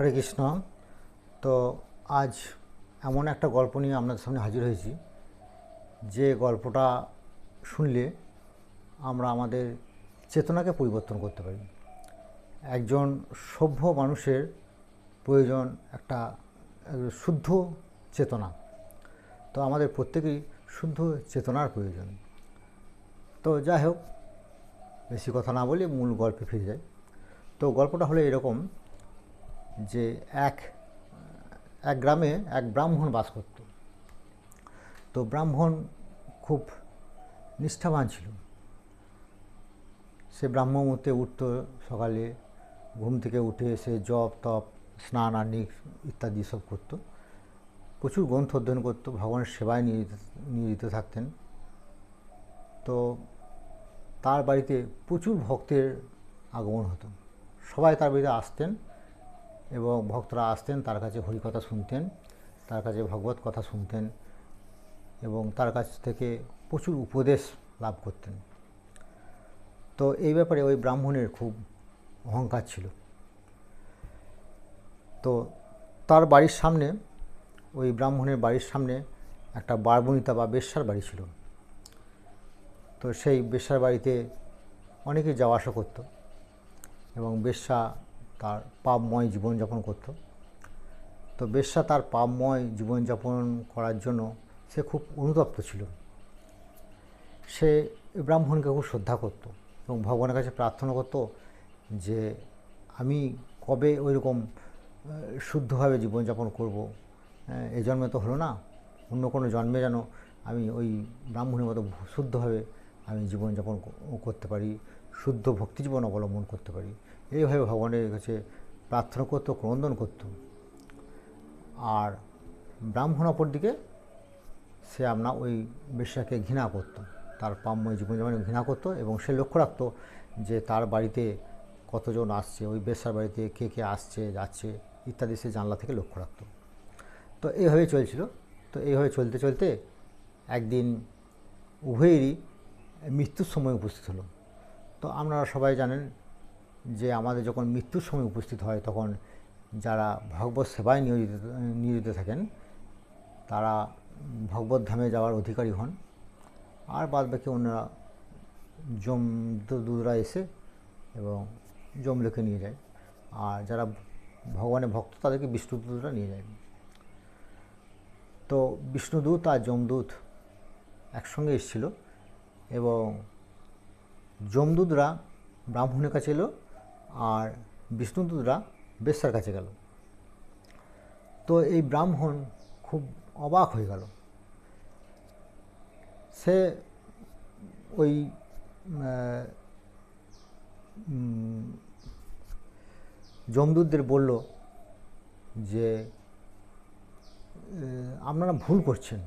হরে কৃষ্ণ। তো আজ এমন একটা গল্প নিয়ে আপনাদের সামনে হাজির হয়েছি। যে গল্পটা শুনলে আমরা আমাদের চেতনাকে পরিবর্তন করতে পারি। একজন সভ্য মানুষের প্রয়োজন একটা শুদ্ধ চেতনা। তো আমাদের প্রত্যেকেই শুদ্ধ চেতনার প্রয়োজন। তো যাই হোক, বেশি কথা না বলে মূল গল্পে ফিরে যাই। তো গল্পটা হলো এরকম যে এক এক গ্রামে এক ব্রাহ্মণ বাস করত। তো ব্রাহ্মণ খুব নিষ্ঠাবান ছিল। সে ব্রাহ্মমূর্তে উঠত সকালে, ঘুম থেকে উঠে এসে জপ, তপ, স্নান আনিক ইত্যাদি সব করতো। প্রচুর গ্রন্থ অধ্যয়ন করতো, ভগবানের সেবায় নিয়োজিত নিয়োজিত থাকতেন। তো তার বাড়িতে প্রচুর ভক্তের আগমন হতো। সবাই তার বাড়িতে আসতেন। এবং ভক্তরা আসতেন, তার কাছে হরিকথা শুনতেন, তার কাছে ভগবত কথা শুনতেন এবং তার কাছ থেকে প্রচুর উপদেশ লাভ করতেন। তো এই ব্যাপারে ওই ব্রাহ্মণের খুব অহংকার ছিল। তো তার বাড়ির সামনে, ওই ব্রাহ্মণের বাড়ির সামনে একটা বারবণিতা বা বেশ্যার বাড়ি ছিল। তো সেই বেশ্যার বাড়িতে অনেকে যাওয়া আসা করতো এবং বেশ্যা তার পাপময় জীবনযাপন করত। তো বেশ্যা তার পাপময় জীবনযাপন করার জন্য সে খুব অনুতপ্ত ছিল। সে ব্রাহ্মণকে খুব শ্রদ্ধা করত এবং ভগবানের কাছে প্রার্থনা করত যে, আমি কবে ওই রকম শুদ্ধভাবে জীবনযাপন করব? এই জন্মে তো হলো না। অন্য কোনো জন্মে যেন আমি ওই ব্রাহ্মণের মতো শুদ্ধভাবে আমি জীবনযাপন করতে পারি, শুদ্ধ ভক্তি জীবন অবলম্বন করতে পারি। এইভাবে ভগবানের কাছে প্রার্থনা করতো, ক্রন্দন করত। আর ব্রাহ্মণ অপর দিকে সে আপনার ওই বেশ্যাকে ঘৃণা করতো। তার পাম্ময় জীবনযাপনে ঘৃণা করতো এবং সে লক্ষ্য রাখতো যে তার বাড়িতে কতজন আসছে, ওই বেশ্যার বাড়িতে কে কে আসছে, যাচ্ছে ইত্যাদি সে জানলা থেকে লক্ষ্য রাখতো। তো এইভাবে চলছিল। তো এইভাবে চলতে চলতে একদিন উভয়েরই মৃত্যুর সময় উপস্থিত হলো। তো আপনারা সবাই জানেন যে আমাদের যখন মৃত্যুর সময় উপস্থিত হয়, তখন যারা ভগবত সেবায় নিয়োজিত নিয়োজিত থাকেন, তারা ভগবত ধামে যাওয়ার অধিকারী হন। আর বাদ বাকি অন্যরা জম দুধরা এসে এবং জমলোকে নিয়ে যায়। আর যারা ভগবানের ভক্ত, তাদেরকে বিষ্ণুদূতরা নিয়ে যায়। তো বিষ্ণুদূত আর যমদূত একসঙ্গে এসেছিল এবং যমদূতরা ব্রাহ্মণের কাছে এলো আর বিষ্ণুদূতরা বেশ্যার কাছে গেল। তো এই ব্রাহ্মণ খুব অবাক হয়ে গেল। সে ওই যমদূতদের বলল যে আপনারা ভুল করছেন।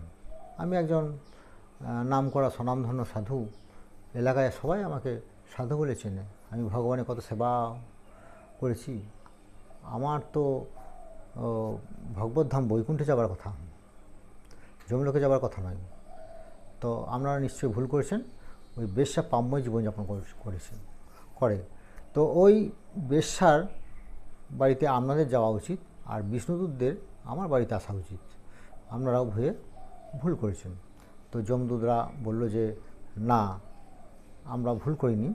আমি একজন নাম করা স্বনামধন্য সাধু, এলাকায় সবাই আমাকে সাধু বলে চেনে। আমি ভগবানের কত সেবা করেছি। আমার তো ও, ভগবদ্ধাম বৈকুণ্ঠে যাবার কথা। জমলোকে যাবার কথা নয়। তো আপনারা নিশ্চয়ই ভুল করেছেন। ওই বেশ্যা পাম্ময় জীবনযাপন করে- করেছেন করে। তো ওই বেশ্যার বাড়িতে আপনাদের যাওয়া উচিত আর বিষ্ণুদূতদের আমার বাড়িতে আসা উচিত। আপনারাও ভয়ে ভুল করেছেন। তো যমদূতরা বলল যে না আমরা ভুল করিনি।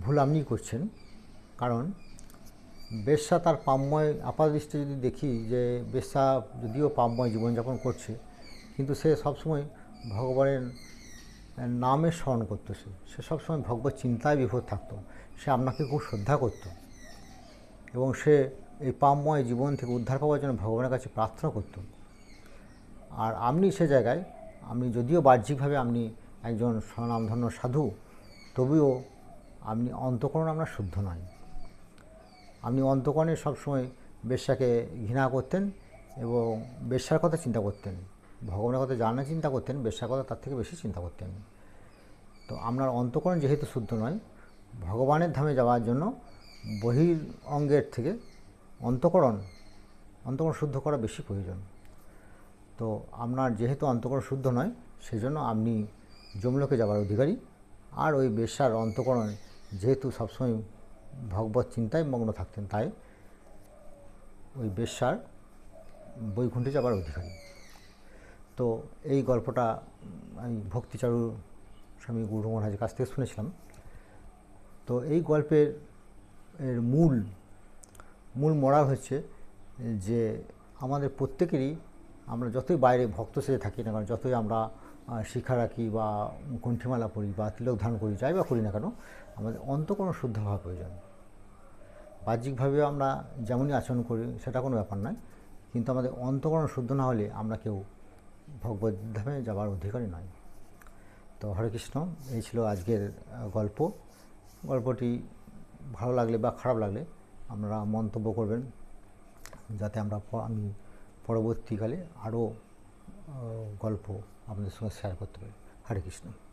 ভুল আপনিই করছেন। কারণ বেশ্যা তার পাম্ময় আপাতদৃষ্টি যদি দেখি যে বেশ্যা যদিও পাম্ময় জীবনযাপন করছে, কিন্তু সে সবসময় ভগবানের নামে স্মরণ করতো সে। সে সবসময় ভগবত চিন্তায় বিভোর থাকতো। সে আপনাকে খুব শ্রদ্ধা করতো। এবং সে এই পামময় জীবন থেকে উদ্ধার পাওয়ার জন্য ভগবানের কাছে প্রার্থনা করত। আর আপনি সে জায়গায়, আপনি যদিও বাহ্যিকভাবে আপনি একজন স্বনামধন্য সাধু, তবুও আপনি অন্তকরণ আপনার শুদ্ধ নয়। আপনি অন্তকরণে সবসময় বেশ্যাকে ঘৃণা করতেন এবং বেশ্যার কথা চিন্তা করতেন, ভগবানের কথা জানা চিন্তা করতেন, বেশ্যার কথা তার থেকে বেশি চিন্তা করতেন। তো আপনার অন্তকরণ যেহেতু শুদ্ধ নয়, ভগবানের ধামে যাওয়ার জন্য বহির অঙ্গের থেকে অন্তকরণ অন্তকরণ শুদ্ধ করা বেশি প্রয়োজন। তো আপনার যেহেতু অন্তকরণ শুদ্ধ নয়, সেজন্য আপনি যমলোকে যাওয়ার অধিকারী। আর ওই বেশ্যার অন্তকরণ যেহেতু সবসময় ভগবত চিন্তায় মগ্ন থাকতেন, তাই ওই বেশ্যার বৈকুণ্ঠে যাবার অধিকারী। তো এই গল্পটা আমি ভক্তিচারু স্বামী গুরু মহারাজের কাছ থেকে শুনেছিলাম। তো এই গল্পের, এর মূল মূল মরা হচ্ছে যে আমাদের প্রত্যেকেরই আমরা যতই বাইরে ভক্ত সেজে থাকি না কেন, যতই আমরা শিখা রাখি বা কণ্ঠিমালা পড়ি বা তিলক ধারণ করি, যাই বা করি না কেন, আমাদের অন্তকোণ শুদ্ধ হওয়া প্রয়োজন। বাহ্যিকভাবে আমরা যেমনই আচরণ করি, সেটা কোনো ব্যাপার নয়, কিন্তু আমাদের অন্তকরণ শুদ্ধ না হলে আমরা কেউ ভগবত ধামে যাওয়ার অধিকারী নয়। তো হরে কৃষ্ণ, এই ছিল আজকের গল্প। গল্পটি ভালো লাগলে বা খারাপ লাগলে আমরা মন্তব্য করবেন, যাতে আমরা আমি পরবর্তীকালে আরও গল্প আপনাদের সঙ্গে শেয়ার করতে পারি। হরে কৃষ্ণ।